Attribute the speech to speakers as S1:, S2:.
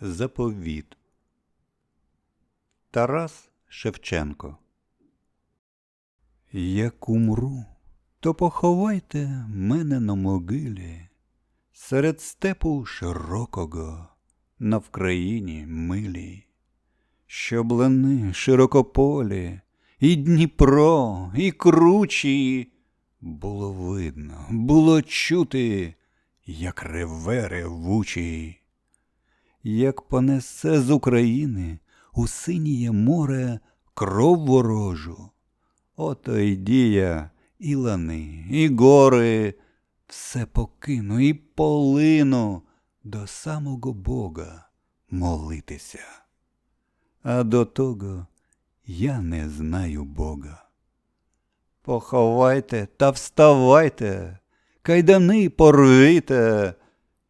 S1: Заповіт Тарас Шевченко Як умру, то поховайте мене на могилі Серед степу широкого на Вкраїні милій, Щоб лани широкополі, і Дніпро, і кручі Було видно, було чути, як реве ревучий. Як понесе з України у синіє море кров ворожу, ото й дія і лани, і гори, все покину і полину до самого Бога молитися. А до того я не знаю Бога. Поховайте та вставайте, кайдани порвіте,